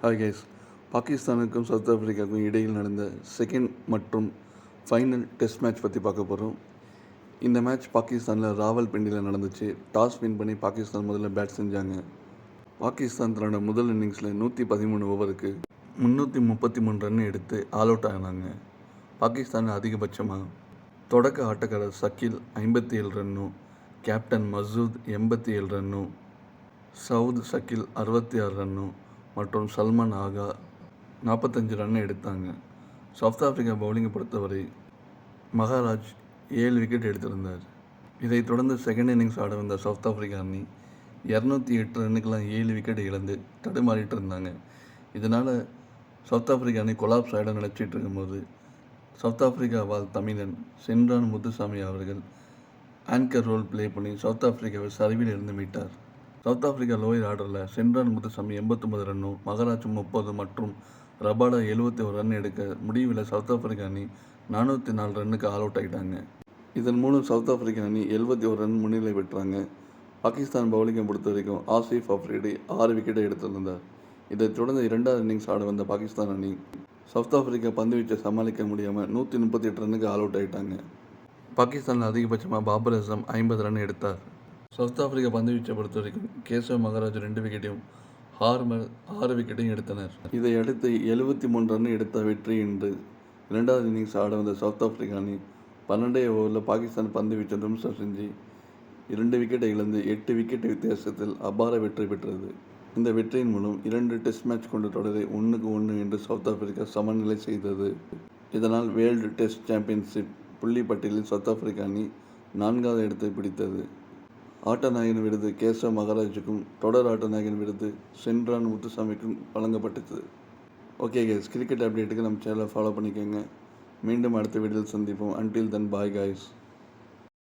Hi guys பாகிஸ்தானுக்கும் south ஆஃப்ரிக்காவுக்கும் இடையில் நடந்த செகண்ட் மற்றும் ஃபைனல் டெஸ்ட் மேட்ச் பற்றி பார்க்க போகிறோம் இந்த மேட்ச் பாகிஸ்தானில் ராவல் பிண்டியில் நடந்துச்சு. டாஸ் வின் பண்ணி பாகிஸ்தான் முதல்ல பேட் செஞ்சாங்க. பாகிஸ்தான் தன்னோட முதல் இன்னிங்ஸில் நூற்றி பதிமூணு ஓவருக்கு முந்நூற்றி முப்பத்தி மூணு ரன் எடுத்து ஆல் அவுட் ஆனாங்க. பாகிஸ்தான் அதிகபட்சமாக தொடக்க ஆட்டக்காரர் சக்கில் ஐம்பத்தி ஏழு ரன்னும் கேப்டன் மசூத் எண்பத்தி ஏழு ரன்னும் சவுத் ஷக்கில் அறுபத்தி ஆறு ரன்னும் மற்றும் சல்மான் ஆகா நாற்பத்தஞ்சு ரன் எடுத்தாங்க. சவுத் ஆப்பிரிக்கா பவுலிங்கை பொறுத்தவரை மகாராஜ் ஏழு விக்கெட் எடுத்திருந்தார். இதைத் தொடர்ந்து செகண்ட் இன்னிங்ஸ் ஆட வந்த சவுத் ஆப்பிரிக்கா அணி இரநூத்தி எட்டு ரன்னுக்கெல்லாம் ஏழு விக்கெட் இழந்து தடுமாறிட்டு இருந்தாங்க. இதனால் சவுத் ஆப்பிரிக்கா அணி கொலாப்ஸ் ஆகிட நினச்சிட்டு இருக்கும்போது சவுத் ஆப்பிரிக்கா வாழ் தமிழன் சென்றான் முத்துசாமி அவர்கள் ஆங்கர் ரோல் ப்ளே பண்ணி சவுத் ஆப்பிரிக்காவை சரிவில் இருந்து மீட்டார். சவுத் ஆப்பிரிக்கா லோயர் ஆர்டரில் சென்ட்ரன் முத்துசாமி எண்பத்தொம்பது ரன்னும் மகராஜ் முப்பது மற்றும் ரபாடா எழுபத்தி ஒரு ரன் எடுக்க முடிவில் சவுத் ஆப்பிரிக்கா அணி நானூற்றி நாலு ரன்னுக்கு ஆல் அவுட் ஆகிட்டாங்க இதன் மூலம் சவுத் ஆப்பிரிக்கா அணி எழுபத்தி ஒரு ரன் முன்னிலை பெற்றாங்க. பாகிஸ்தான் பவுலிங்கை பொறுத்த வரைக்கும் ஆசிஃப் அஃப்ரிடி ஆறு விக்கெட்டை எடுத்திருந்தார். இதைத் தொடர்ந்து இரண்டாவது இன்னிங்ஸ் ஆட வந்த பாகிஸ்தான் அணி சவுத் ஆப்பிரிக்கா பந்து வீச்சை சமாளிக்க முடியாமல் நூற்றி முப்பத்தி எட்டு ரன்னுக்கு ஆல் அவுட் ஆகிட்டாங்க பாகிஸ்தானில் அதிகபட்சமாக பாபர் அசம் ஐம்பது ரன் எடுத்தார். சவுத் ஆப்பிரிக்கா பந்து வீச்சை பொறுத்த வரைக்கும் கேசவ் மகாராஜ் ரெண்டு விக்கெட்டையும் ஹார்மர் ஆறு விக்கெட்டையும் எடுத்தனர். இதை அடுத்து எழுபத்தி மூன்று ரன் எடுத்த வெற்றி என்று இரண்டாவது இன்னிங்ஸ் ஆட வந்த சவுத் ஆப்பிரிக்கா அணி பன்னெண்டே ஓவரில் பாகிஸ்தான் பந்து வீச்சை தும்சம் செஞ்சு இரண்டு விக்கெட்டை இழந்து எட்டு விக்கெட் வித்தியாசத்தில் அபார வெற்றி பெற்றது. இந்த வெற்றியின் மூலம் இரண்டு டெஸ்ட் மேட்ச் கொண்ட தொடரை ஒன்றுக்கு ஒன்று என்று சவுத் ஆப்பிரிக்கா சமநிலை செய்தது. இதனால் வேர்ல்டு டெஸ்ட் சாம்பியன்ஷிப் புள்ளி பட்டியலில் சவுத் ஆப்பிரிக்கா அணி நான்காவது இடத்தை பிடித்தது. ஆட்டநாயகன் விருது கேசவ மகாராஜுக்கும் தொடர் ஆட்டநாயகன் விருது சென்றான் முத்துசாமிக்கும் வழங்கப்பட்டது. ஓகே கேஸ் கிரிக்கெட் அப்டேட்டுக்கு நம்ம சேனலை ஃபாலோ பண்ணிக்கோங்க. மீண்டும் அடுத்த வீடியோவில் சந்திப்போம். அன்டில் தன் பாய் காய்ஸ்